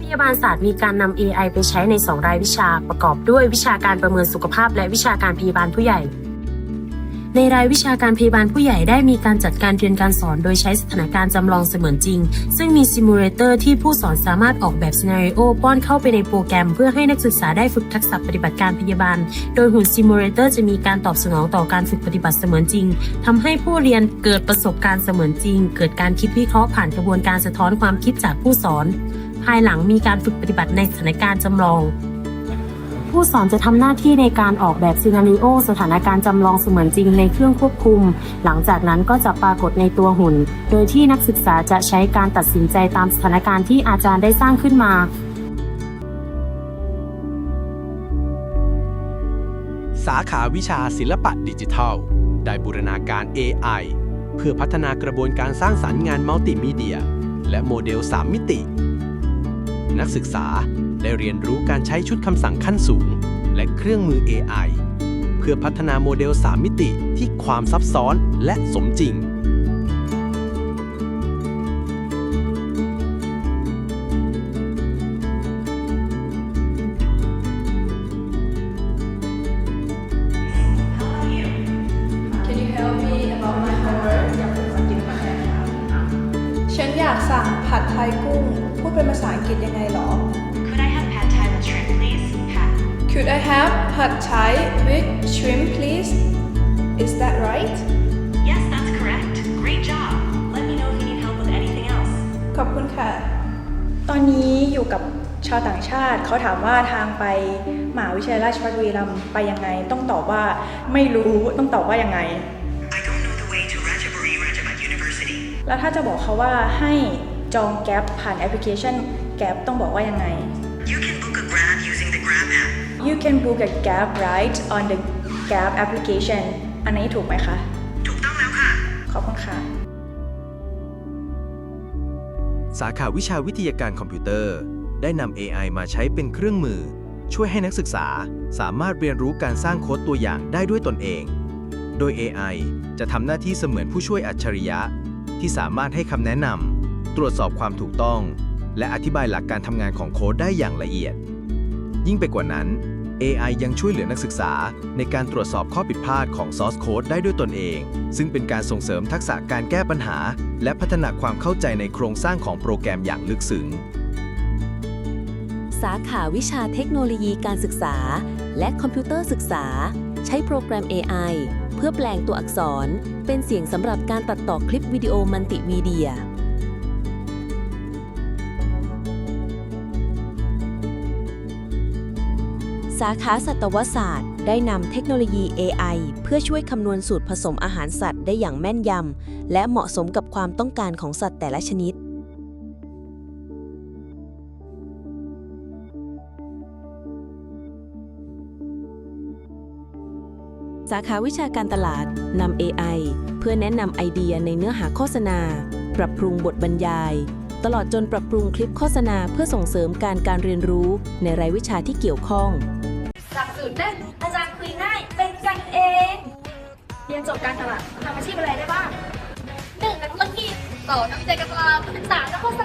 พยาบาลศาสตร์มีการนำ AI ไปใช้ใน 2 รายวิชาประกอบด้วยวิชาการประเมินสุขภาพ และวิชาการพยาบาลผู้ใหญ่ ในรายวิชาการพยาบาลผู้ใหญ่ได้มีการจัดการเรียนการสอนโดยใช้สถานการณ์จำลองเสมือนจริง ซึ่งมีซิมูเลเตอร์ที่ผู้สอนสามารถออกแบบซีนารีโอป้อนเข้าไปในโปรแกรม เพื่อให้นักศึกษาได้ฝึกทักษะปฏิบัติการพยาบาล โดยหุ่นซิมูเลเตอร์จะมีการตอบสนองต่อการฝึกปฏิบัติเสมือนจริงทำให้ผู้เรียนเกิดประสบการณ์เสมือนจริง เกิดการคิดวิเคราะห์ผ่านกระบวนการสะท้อนความคิดจากผู้สอน ภายหลังมีการฝึกปฏิบัติในสถานการณ์จำลอง ผู้สอนจะทำหน้าที่ในการออกแบบซีนารีโอสถานการณ์จำลองเสมือนจริงในเครื่องควบคุม หลังจากนั้นก็จะปรากฏในตัวหุ่น โดยที่นักศึกษาจะใช้การตัดสินใจตามสถานการณ์ที่อาจารย์ได้สร้างขึ้นมาสาขาวิชาศิลปะดิจิทัล ได้บูรณาการ AI เพื่อพัฒนากระบวนการสร้างสรรค์งานมัลติมีเดีย และโมเดล 3 มิติ นักศึกษาได้เรียนรู้การใช้ชุดคำสั่งขั้นสูง และเครื่องมือ AI เพื่อพัฒนาโมเดล 3 มิติที่ความซับซ้อนและสมจริง สั่งผัดไทยกุ้ง พูดเป็นภาษาอังกฤษยังไงหรอ Could I have pad thai with shrimp, please? Pat. Could I have pad thai with shrimp please Is that right Yes, that's correct. Great job. Let me know if you need help with anything else. ขอบคุณค่ะ ตอนนี้อยู่กับชาวต่างชาติ เขาถามว่าทางไปมหาวิทยาลัยราชภัฏบุรีรัมย์ไปยังไง ต้องตอบว่าไม่รู้ต้องตอบว่ายังไง แล้วถ้าจะบอกเขาว่าให้จองแก๊ปผ่านแอปพลิเคชันแก๊ปต้องบอกว่ายังไง You can book a Grab using the Grab app. You can book a Gap ride on the Gap application อันนี้ถูกไหมคะ ถูกต้องแล้วค่ะ ขอบคุณค่ะ สาขาวิชาวิทยาการคอมพิวเตอร์ ได้นำ AI มาใช้เป็นเครื่องมือ ช่วยให้นักศึกษาสามารถเรียนรู้การสร้างโค้ดตัวอย่างได้ด้วยตนเอง โดย AI จะทำหน้าที่เสมือนผู้ช่วยอัจฉริยะ ที่สามารถให้คำแนะนำตรวจสอบความถูกต้อง และอธิบายหลักการทำงานของโค้ดได้อย่างละเอียด ยิ่งไปกว่านั้น AI ยังช่วยเหลือนักศึกษาในการตรวจสอบข้อผิดพลาดของ source code ได้ด้วยตนเอง ซึ่งเป็นการส่งเสริมทักษะการแก้ปัญหา และพัฒนาความเข้าใจในโครงสร้างของโปรแกรมอย่างลึกซึ้ง สาขาวิชาเทคโนโลยีการศึกษา และคอมพิวเตอร์ศึกษา ใช้โปรแกรม AI เพื่อแปลงตัวอักษรเป็นเสียงสำหรับการตัดต่อคลิปวิดีโอมัลติมีเดีย สาขาสัตวศาสตร์ ได้นำเทคโนโลยี AI เพื่อช่วยคำนวณสูตรผสมอาหารสัตว์ได้อย่างแม่นยำ และเหมาะสมกับความต้องการของสัตว์แต่ละชนิด สาขาวิชาการตลาดนำ AI เพื่อแนะนำไอเดียในเนื้อหาโฆษณา ปรับปรุงบทบรรยาย ตลอดจนปรับปรุงคลิปโฆษณาเพื่อส่งเสริมการการเรียนรู้ในรายวิชาที่เกี่ยวข้อง หลักสูตรแน่นอาจารย์คุยง่ายเป็นกันเอง เรียนจบการตลาดทำอาชีพอะไรได้บ้างหนึ่งนักธุรกิจสองนักวิจัยการตลาดสามนักโฆษ